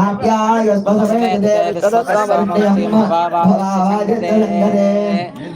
ఆప్యాయ స్పశమేదే విశ్వతస్వామృత్యం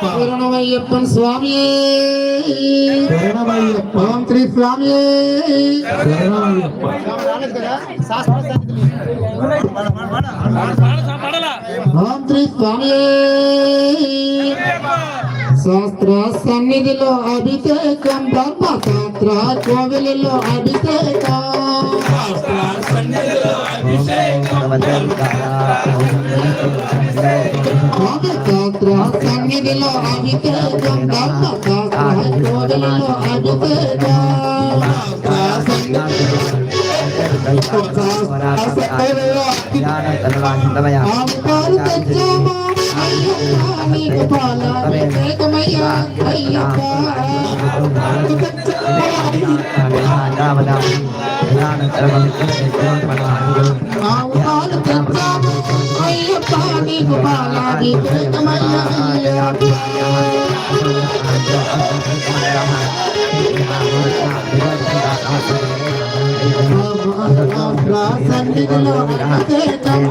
శరణమయ్యప్పన్ స్వామి ఓం శ్రీ స్వామి ఓం శ్రీ స్వామి శాస్త్ర సన్నిధిలో అభిషేకం ధర్మ శాస్త్ర కోవిలలో అభిషేకం. శాస్త్ర సన్నిధిలో అభిషేకం ధర్మ శాస్త్ర కోవిలలో అభిషేకం. ఆవుకారు తెచ్చామా సన్నిధిలో అభిషేకం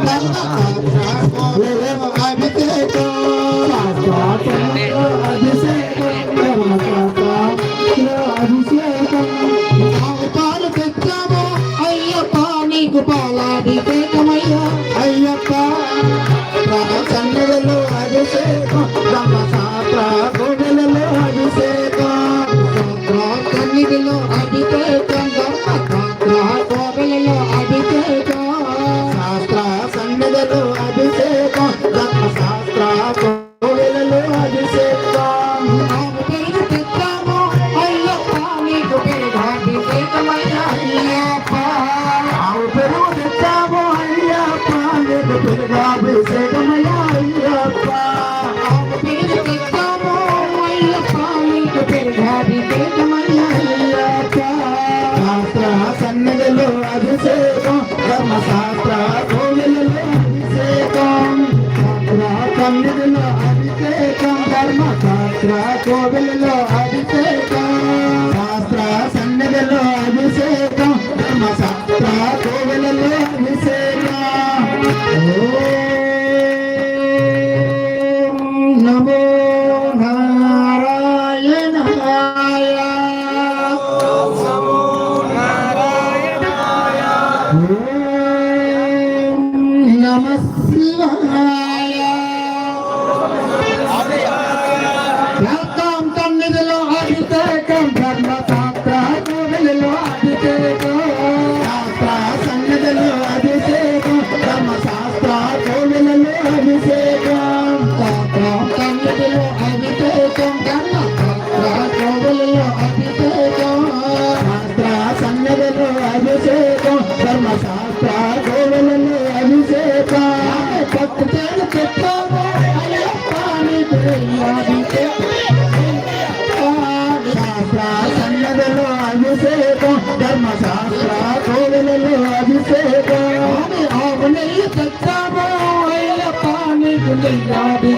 అభిషేకం పాలు తెచ్చాము అయ్యప్ప నీకు పాలాభిషేకమయ్యా అయ్యప్ప సన్నిధిలో అభిషేకం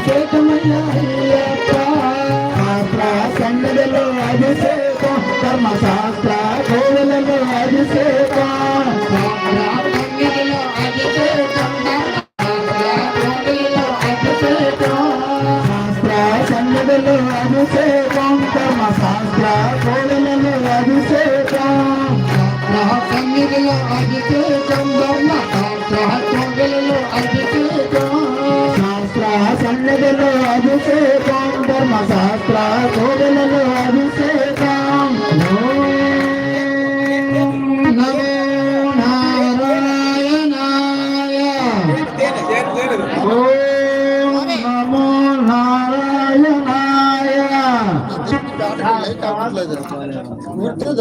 అభిషేకమయ్యా అయ్యప్ప శాస్త్ర సన్నదలో అభిషేకం ధర్మశాస్త్ర కోవిలలో అభిషేకం. శాస్త్ర సన్నిధిలో అభిషేకం ధర్మశాస్త్ర సన్నిధిలో కర్మ శాస్త్ర కోడలలో అభిషేకం సన్నిధిలో అభిషేకం ధర్మ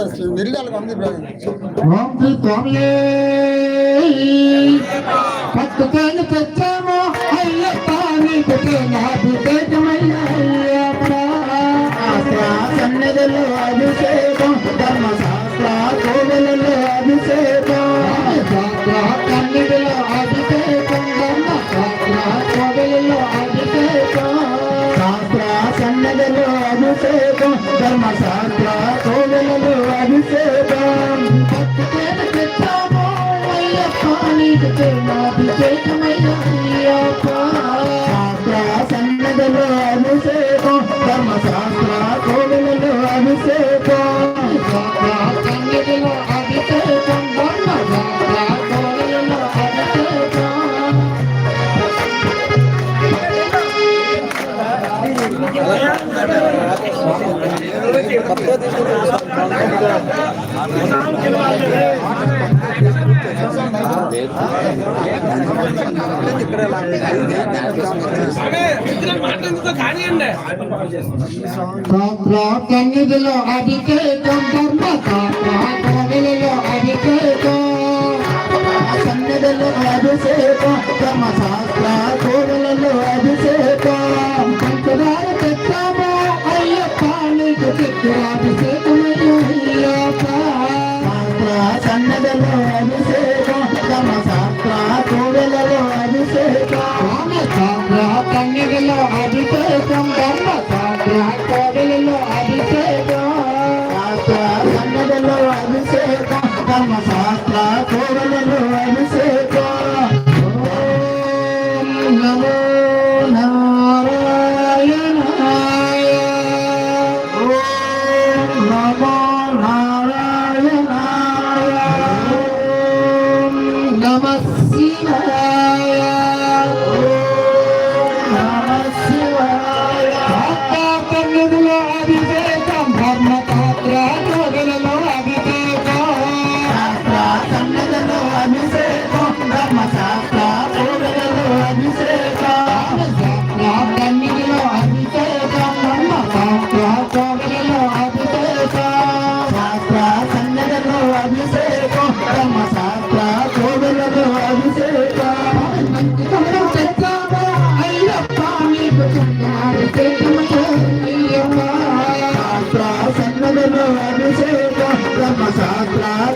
ఓం శ్రీ స్వామియే! పట్టుకొని తెచ్చాము. అయ్యప్ప నీకు శాస్త్ర సన్నిధిలో అభిషేకం ధర్మశాస్త్ర కోవెలలో అభిషేకం. శాస్త్ర సన్నిధిలో అభిషేకం. ధర్మశాస్త్ర కోవెలలో అభిషేకం. శాస్త్ర సన్నదలో అభిషేకం ధర్మశాస్త్ర సన్నదలో అభిషేకం ధర్మశాస్త్ర కోవెలలో అభిషేకం అభిషేకం ధర్మశాస్త్ర అభిషేకం. సన్నిధిలో అభిషేకం ధర్మ శాస్త్ర అభిషేకం సన్నిధిలో అభిషేకం అభిషేకం. కన్యకలో అభిషేకం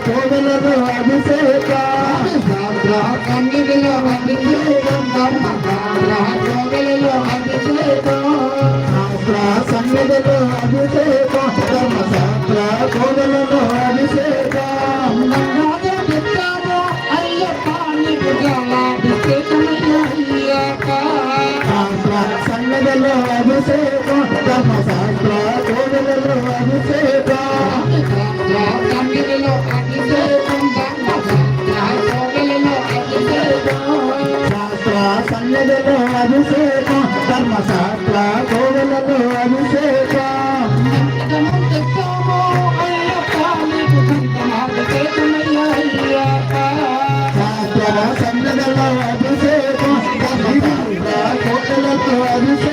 కోవెలలో అభిషేక. శాస్త్ర కన్నిధిలో అభిషేకం. ధర్మశాస్త్ర కోవెలలో అభిషేకం. సన్నిధిలో ధర్మశాస్త్ర కోవెలలో అయ్యప్ప సన్నదలో అభిషేకం ధర్మశాస్త్ర కోవెలలో అభిషేకం అభిషేకం కోవెలలో అభిషేకం సన్నిధిలో అభిషేకం ధర్మశాస్త్ర కోవెలలో అభిషేకం అభిషేకం ధర్మశాస్త్ర అభిషేకం.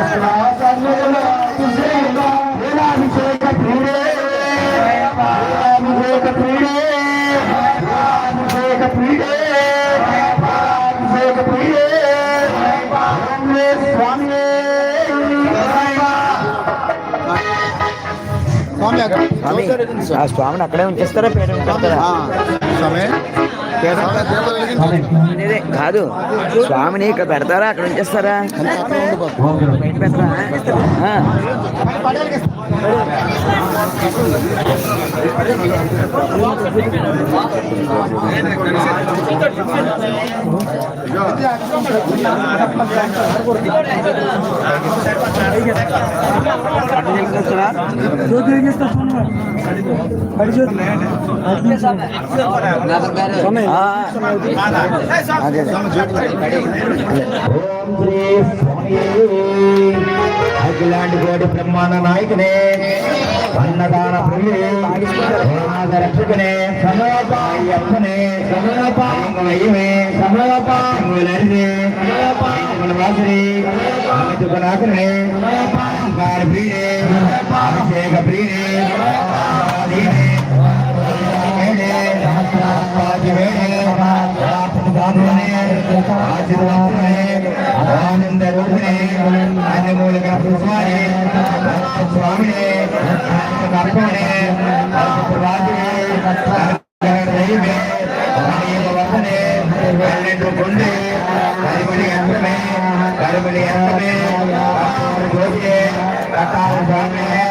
స్వామి ఆ స్వామిని అక్కడే ఉంచేస్తారా? పేరు స్వామి. అదే కాదు స్వామిని ఇక్కడ పెడతారా? అక్కడ ఉంచేస్తారా? బయట అఖిలాంటి కోటి బ్రహ్మాండ నాయకునే అన్నదాన రక్షకునే సమయపాయప్పనే సమయపాయమే సమయపాయలరినే సమయపాయవాసరే సమయపాయనే సమయపాయ ప్రియే అభిషేక ప్రియే கருமணி அன்பே கட்டாறு சாமியே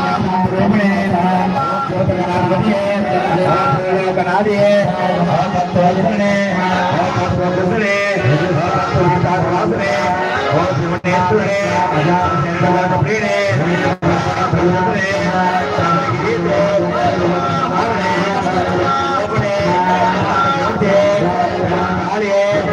गणपति है गणाधि है कृष्ण है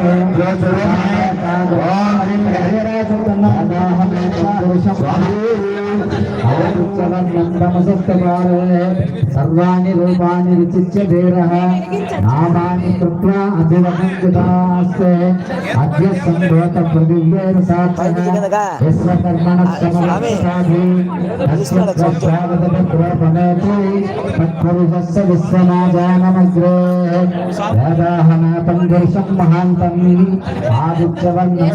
जो स्वरूप है और తమ శాస్త్రాలే సర్వాణి రూపాన్ని విచిత్య ధీరः నామాని కృత్వా అభివహించుతాస్తే అద్య సంభూత ప్రదివ్యేన సాక్షः విశ్వకర్మణ సమరసాధి తత్పురుషస్య విశ్వనాజానమగ్రే దేశం మహాంతం ఆదిత్యవన్నం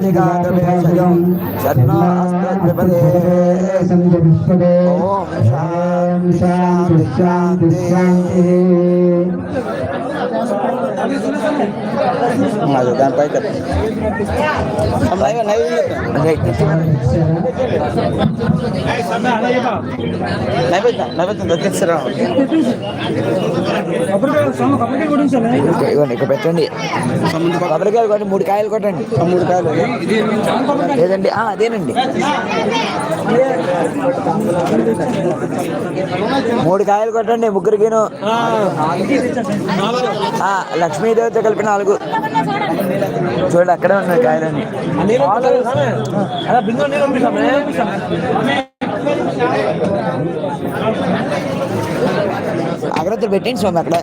నమో రుద్రాయ బ్రాహ్మణే రుజం బ్రాహ్మణజనయంతः దేవాగ్రేదం రణస్మైవం నక్షత్రాణి అది దానిపై నైవేద్యం నైవేద్యం దొరికిస్తారా? ఇవ్వండి ఇక్కడ పెట్టండి. కొబ్బరికాయలు కొట్టండి మూడు కాయలు కొట్టండి. మూడు కాయలు లేదండి ఆ, అదేనండి. మూడు కాయలు కొట్టండి ముగ్గురికిను ఆ, లక్ష్మీదేవితో కలిపి నాలుగు. చూడండి అక్కడే ఉన్నాయి కాయలని బిందు నీళ్ళు అగ్రత్తులు స్వామి అక్కడ.